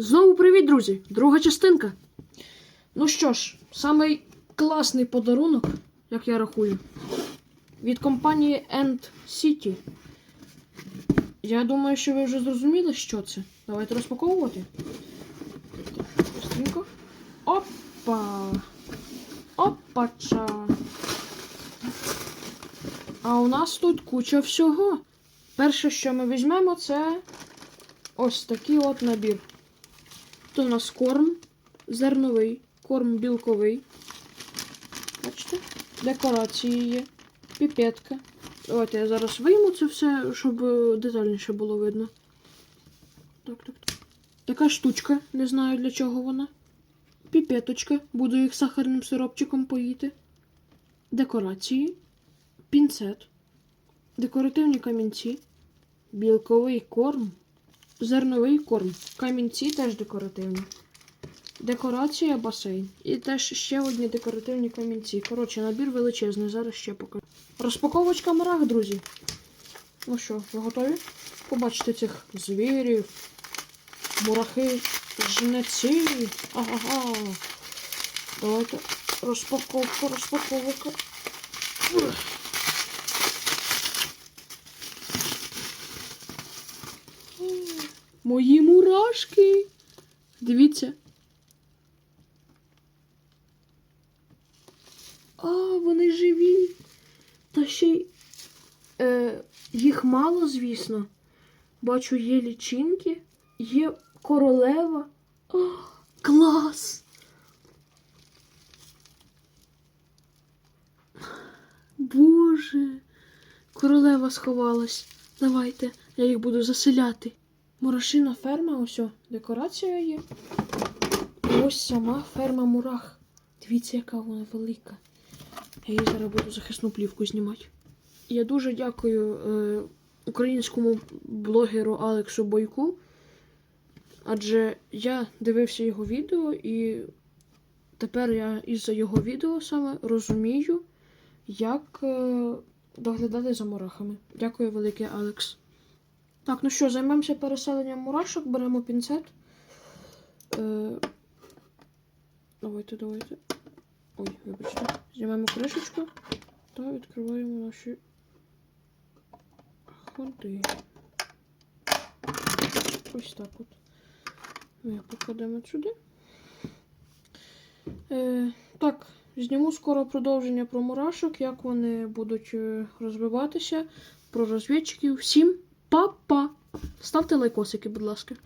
Знову привіт, друзі! Друга частинка. Ну що ж, самий класний подарунок, як я рахую, від компанії End City. Я думаю, що ви вже зрозуміли, що це. Давайте розпаковувати. Так, быстренько. Опа! Опача! А у нас тут куча всього. Перше, що ми візьмемо, це ось такий от набір. Тут у нас корм зерновий, корм білковий. Бачите? Декорації є, піпетка. Давайте я зараз вийму це все, щоб е, детальніше було видно. Так, так, так. Така штучка, не знаю для чого вона. Піпеточка, буду їх сахарним сиропчиком поїти. Декорації, пінцет, декоративні камінці, білковий корм, зерновий корм. Камінці теж декоративні. Декорація басейн. І теж ще одні декоративні камінці. Коротше, набір величезний, зараз ще покажу. Розпаковочка мурах, друзі. Ну що, ви готові? Побачите цих звірів, мурахи, жнеці. Ага. Давайте розпаковка, розпаковка. Ух. Мої мурашки. Дивіться. А, вони живі. Та ще й е, їх мало, звісно. Бачу, є лічинки, є королева. О, клас! Боже, королева сховалась. Давайте, я їх буду заселяти. Мурашина ферма, ось декорація є. Ось сама ферма мурах. Дивіться, яка вона велика. Я її зараз буду захисну плівку знімати. Я дуже дякую е, українському блогеру Алексу Бойку. Адже я дивився його відео, і тепер я із-за його відео саме розумію, як е, доглядати за мурахами. Дякую велике, Алекс. Так, ну що, займемося переселенням мурашок, беремо пінцет. Е, давайте, давайте. Ой, вибачте. Знімаємо кришечку та відкриваємо наші ходи. Ось так от. Ми покладемо сюди. Е, так, зніму скоро продовження про мурашок, як вони будуть е, розвиватися, про розвідчиків. Всім па-па! Ставте лайкосики, будь ласка.